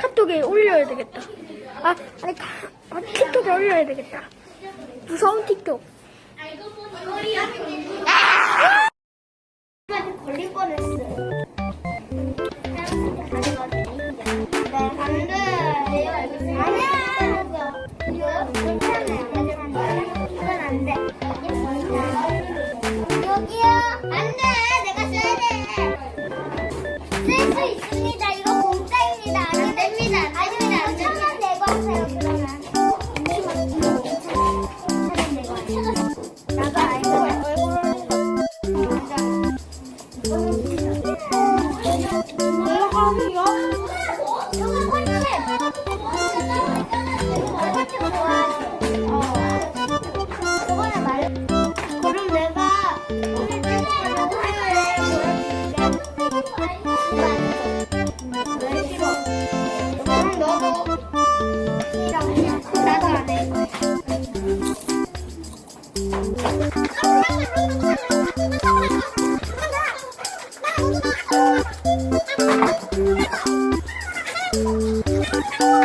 카톡에 올려야 되겠다. 아, 아니, 아, 틱톡에 올려야 되겠다. 무서운 틱톡. 아! 그럼 너도 싫어. 나도 안 해.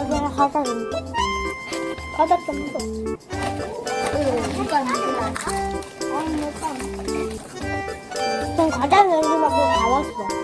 여기는 바닥인데? 바닥 좀 더. 누가 누구야? 아, 누가. 전 가장 연습하고 다 왔어.